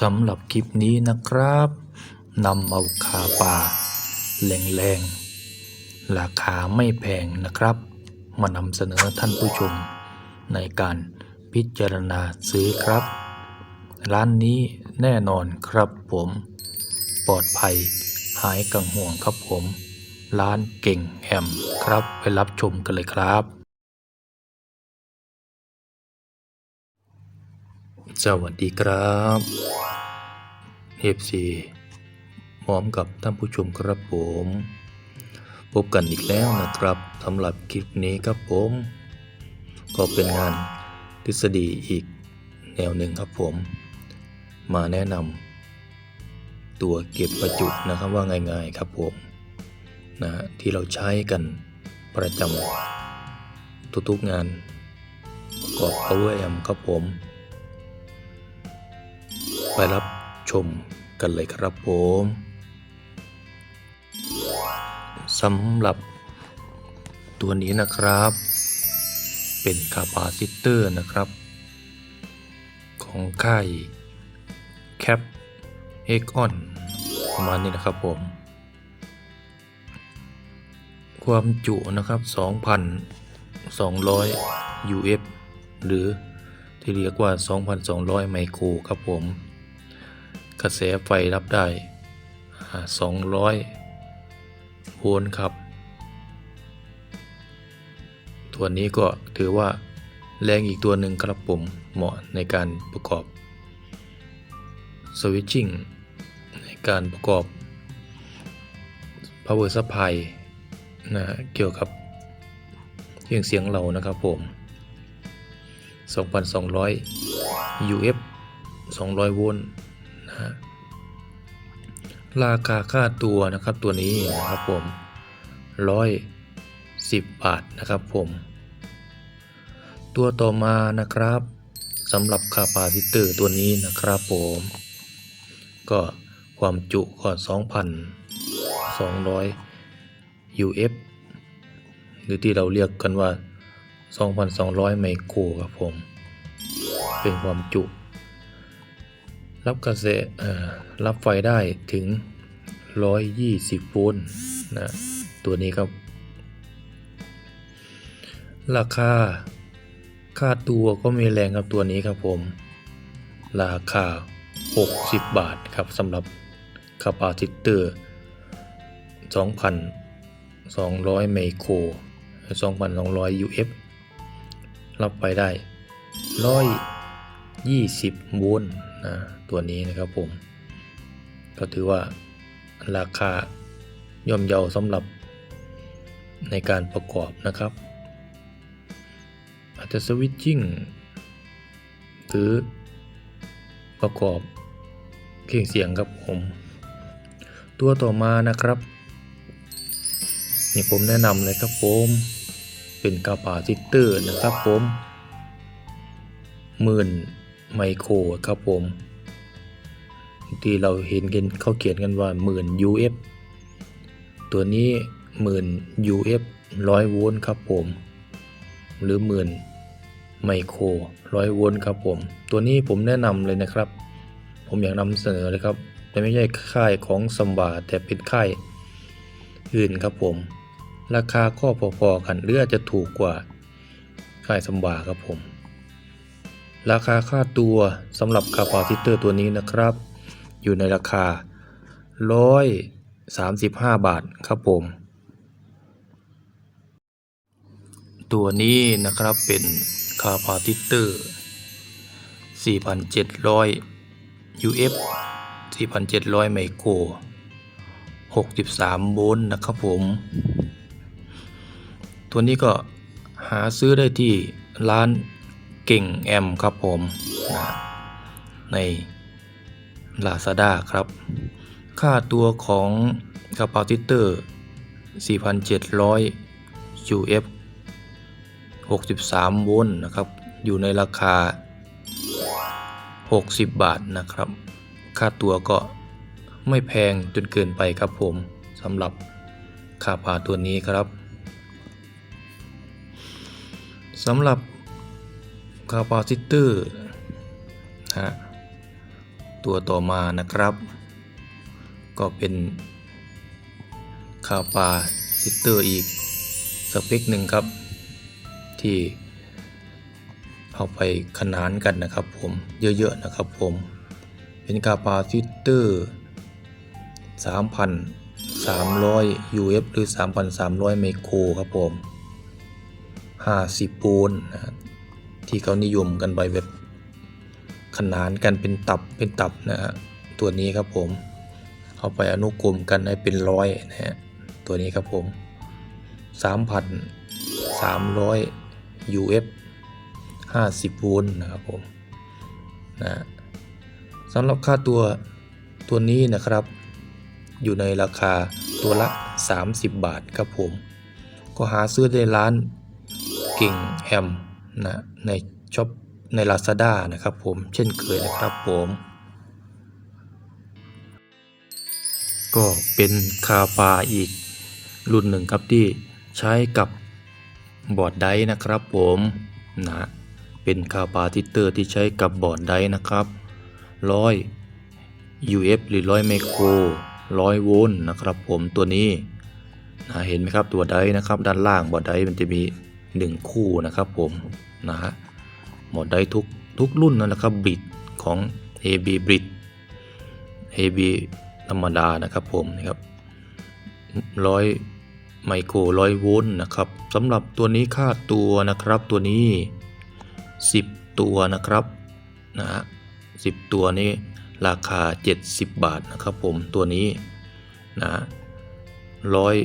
สำหรับคลิปนี้นะครับนำเอาคาป่าแรงๆ ราคาไม่แพงนะครับ มานำเสนอท่านผู้ชม ในการพิจารณาซื้อครับ ร้านนี้แน่นอนครับผม ปลอดภัยหายกังห่วงครับผม ร้านเก่งแฮมครับไปรับชมกันเลยครับ สวัสดีครับเอฟซีพร้อมกับท่านผู้ชมครับผม พบกันอีกแล้วนะครับสำหรับคลิปนี้ครับผม ก็เป็นงานทฤษฎีอีกแนวหนึ่งครับผม มาแนะนำตัวเก็บประจุนะครับว่าง่ายๆครับผมนะที่เราใช้กันประจำทุกๆงานประกอบ Power Amp ครับผม ไปรับชมกันเลยครับผมสำหรับตัวนี้นะครับ เป็นคาปาซิเตอร์นะครับ ของค่ายแคปเอ็กออนประมาณนี้นะครับผม ความจุนะครับ 2,200 UF หรือที่เรียกว่า 2,200 ไมโครครับผม กระแสไฟรับได้ 200 โวลต์ครับ ตัวนี้ก็ถือว่าแรงอีกตัวหนึ่งครับผมเหมาะในการประกอบสวิตชิ่งในการประกอบ power supply นะเกี่ยวกับเครื่องเสียงเรานะครับผม 2,200 UF 200 โวลต์ นะฮะราคาค่าตัวนะครับตัวนี้นะครับผม110บาทนะครับผม ตัวต่อมานะครับสำหรับคาปาซิเตอร์ตัวนี้นะครับผม ก็ความจุก็2,200 UF หรือที่เราเรียกกันว่า 2,200 ไมโครครับผม เป็นความจุ รับกระแสอ่อรับไฟได้ถึง 120 โวลต์นะ ตัวนี้ครับ ราคา ค่าตัวก็ม่แรงครับตัวนี้ครับผม ราคา 60 บาทครับสำหรับคาปาซิเตอร์ 2,200 ไมโคร 2,200 UF รับไปได้ 120 โวลต์ นะตัวนี้นะครับผม ก็ถือว่าราคาย่อมเยาสำหรับในการประกอบนะครับ อาจจะสวิตชิ่งหรือประกอบเครื่องเสียงครับผม ตัวต่อมานะครับนี่ผมแนะนำเลยครับผมเป็นกาปาซิเตอร์นะครับผมหมื่น ไมโครครับผม ที่เราเห็นกันเขาเขียนกันว่าหมื่น UF ตัวนี้หมื่น UF ร้อยโวลต์ครับผม หรือหมื่นไมโครร้อยโวลต์ครับผม ตัวนี้ผมแนะนำเลยนะครับ ผมอยากนำเสนอเลยครับ แต่ไม่ใช่ค่ายของสมบาแต่เป็นค่ายอื่นครับผม ราคาก็พอๆกันหรืออาจจะถูกกว่าค่ายสมบาครับผม ราคาค่าตัวสำหรับคาปาซิเตอร์ตัวนี้นะครับ อยู่ในราคา 135 บาทครับผม ตัวนี้นะครับเป็นคาปาซิเตอร์ 4,700 UF 4,700 ไมโคร 63 โวลต์นะครับผม ตัวนี้ก็หาซื้อได้ที่ร้าน ก่งแอมครับผมใน Lazada ครับ ค่าตัวของคาปาซิเตอร์ 4,700 UF 63 โวลต์นะครับ อยู่ในราคา 60 บาทนะครับ ค่าตัวก็ไม่แพงจนเกินไปครับผมสำหรับค่าพาตัวนี้ครับสำหรับ คาปาซิเตอร์ฮะตัวต่อมานะครับ ก็เป็นคาปาซิเตอร์อีกสเปคหนึ่งครับ ที่เอาไปขนานกันนะครับผมเยอะๆนะครับผมเป็นคาปาซิเตอร์3,300 UF หรือ 3,300 ไมโครครับผม 50 ปูนนะ ที่เขานิยมกันไปแบบขนานกันเป็นตับเป็นตับนะฮะตัวนี้ครับผม เอาไปอนุกรมกันให้เป็นร้อยนะฮะตัวนี้ครับผม3,300 UF 50โวลต์นะครับผมนะสำหรับค่าตัวตัวนี้นะครับ อยู่ในราคาตัวละ 30 บาทครับผม ก็หาซื้อได้ร้านเก่งแฮม นะในช็อปใน Lazada นะครับผมเช่นเคยนะครับผมก็เป็นคาปาอีกรุ่นหนึ่งครับที่ใช้กับบอร์ดไดนะครับผมนะเป็นคาปาทิเตอร์ที่ใช้กับบอร์ดไดนะครับร้อย UF หรือร้อยไมโครร้อยโวลต์นะครับผมตัวนี้นะเห็นไหมครับตัวไดนะครับด้านล่างบอร์ดไดมันจะมี 1 คู่นะครับผมนะฮะบอร์ดไดร์ทุกทุกรุ่นนั่นแหละครับบิดของ AB บิด AB ธรรมดานะครับผมนะครับร้อยไมโครร้อยโวลต์นะครับสำหรับตัวนี้ค่าตัวนะครับตัวนี้ 10 ตัวนะครับนะฮะ10ตัวนี้ราคา 70 บาทนะครับผมตัวนี้นะร้อย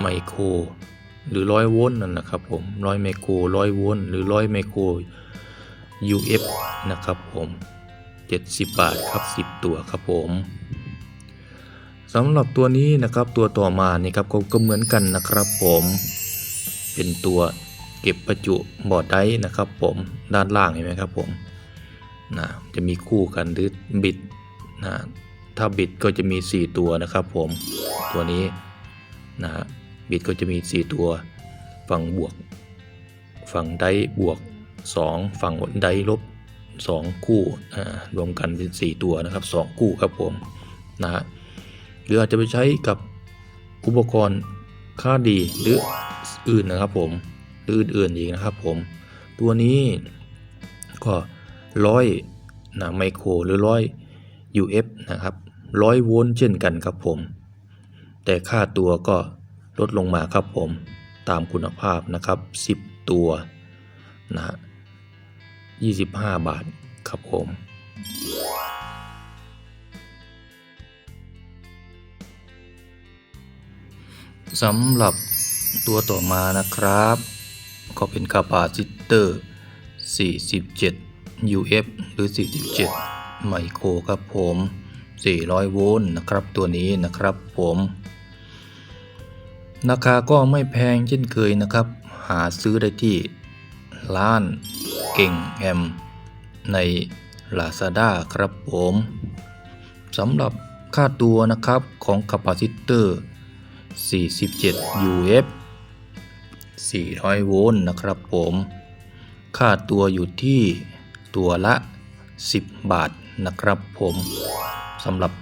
ไมโคร หรือร้อยโวลต์นั่นนะครับผมร้อยไมโครร้อยโวลต์หรือร้อยไมโคร UF นะครับผม 70 บาทครับ 10 ตัวครับผมสำหรับตัวนี้นะครับตัวต่อมานี่ครับก็ก็เหมือนกันนะครับผม เป็นตัวเก็บประจุบอร์ดไดร์นะครับ ผมด้านล่างเห็นไหมครับผมนะจะมีคู่กันหรือบิดนะถ้าบิดก็จะมี 4 ตัวนะครับผมตัวนี้นะ บิดก็จะมี 4 ตัว ฝั่งบวก ฝั่งไดร์บวก 2 ฝั่งไดร์ลบ 2 คู่รวมกันเป็น 4 ตัวนะครับ 2 คู่ครับผมนะฮะหรืออาจจะไปใช้กับอุปกรณ์ค่าดีหรืออื่นนะครับผมหรืออื่นๆอีกนะครับผม ตัวนี้ก็ร้อยนะไมโครหรือร้อย UF นะครับร้อยโวลต์เช่นกันครับผม แต่ค่าตัวก็ ลดลงมาครับผมตามคุณภาพนะครับ 10 ตัวนะฮะ25 บาทครับผมสำหรับตัวต่อมานะครับ ก็เป็นคาปาซิเตอร์ 47 UF หรือ 47 ไมโครครับผม 400 โวลต์นะครับตัวนี้นะครับผม ราคาก็ไม่แพงเช่นเคยนะครับ หาซื้อได้ที่ร้านเก่งแฮมใน Lazada ครับผมสำหรับค่าตัวนะครับของคาปาซิเตอร์ 47 UF 400 โวลต์นะครับผม ค่าตัวอยู่ที่ตัวละ 10 บาทนะครับผมสำหรับ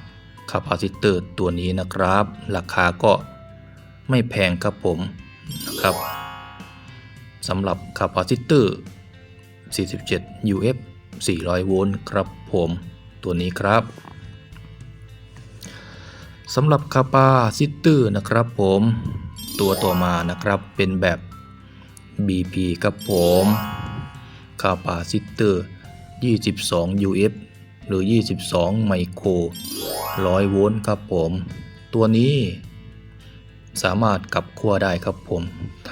คาปาซิเตอร์ตัวนี้นะครับ ราคาก็ ไม่แพงครับผมนะครับสำหรับคาปาซิเตอร์ 47 UF 400 โวลต์ครับผมตัวนี้ครับสำหรับคาปาซิเตอร์นะครับผมตัวต่อมานะครับเป็นแบบ BP ครับผมคาปาซิเตอร์ 22 UF หรือ 22 ไมโคร 100 โวลต์ครับผม ตัวนี้ สามารถกลับขั้วได้ครับผม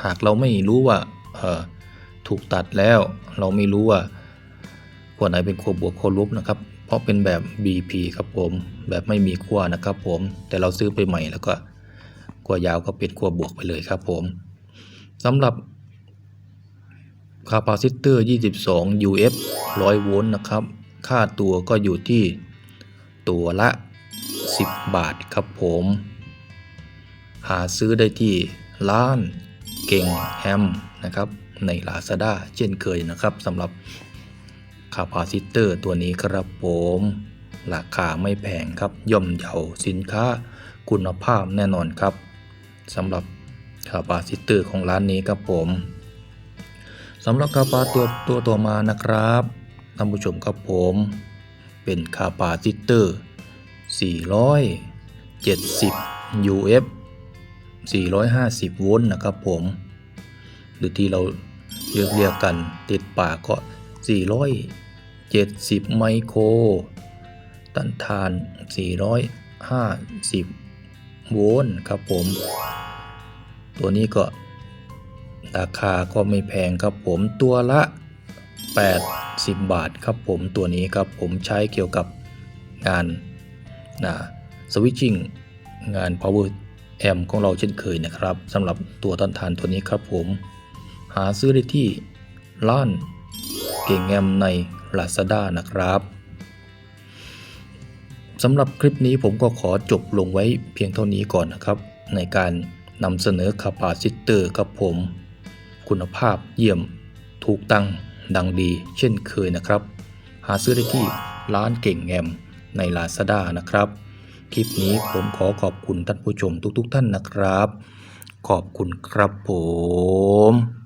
หากเราไม่รู้ว่าถูกตัดแล้ว เราไม่รู้ว่าขั้วไหนเป็นขั้วบวกขั้วลบนะครับ เพราะเป็นแบบ BP ครับผม แบบไม่มีขั้วนะครับผม แต่เราซื้อไปใหม่แล้วก็ขั้วยาวก็เป็นขั้วบวกไปเลยครับผมสำหรับคาปาซิเตอร์ 22 UF 100 โวลต์นะครับ ค่าตัวก็อยู่ที่ตัวละ 10 บาทครับผม หาซื้อได้ที่ร้านเก่งแฮมนะครับใน Lazada เช่นเคยนะครับสำหรับคาปาซิเตอร์ตัวนี้ครับผมราคาไม่แพงครับย่อมเยาสินค้าคุณภาพแน่นอนครับสำหรับคาปาซิเตอร์ของร้านนี้ครับผมสำหรับคาปาตัวตัวต่อมานะครับท่านผู้ชมครับผม เป็นคาปาซิเตอร์ 470 UF 450 โวลต์นะครับผม หรือที่เราเรียกเรียกกันติดปากก็ 470 ไมโครต้านทาน 450 โวลต์ครับผม ตัวนี้ก็ราคาก็ไม่แพงครับผมตัวละ 80 บาทครับผมตัวนี้ครับผมใช้เกี่ยวกับงานนะสวิตชิ่งงาน power amp ของเราเช่นเคยนะครับสำหรับตัวต้านทานตัวนี้ครับผม หาซื้อได้ที่ร้านเก่งแอมใน Lazada นะครับสำหรับคลิปนี้ผมก็ขอจบลงไว้เพียงเท่านี้ก่อนนะครับ ในการนำเสนอคาปาซิเตอร์ครับผม คุณภาพเยี่ยมถูกตั้งดังดีเช่นเคยนะครับ หาซื้อได้ที่ร้านเก่งแอมใน Lazada นะครับ คลิปนี้ผมขอขอบคุณท่านผู้ชมทุกๆทท่านนะครับ ขอบคุณครับผม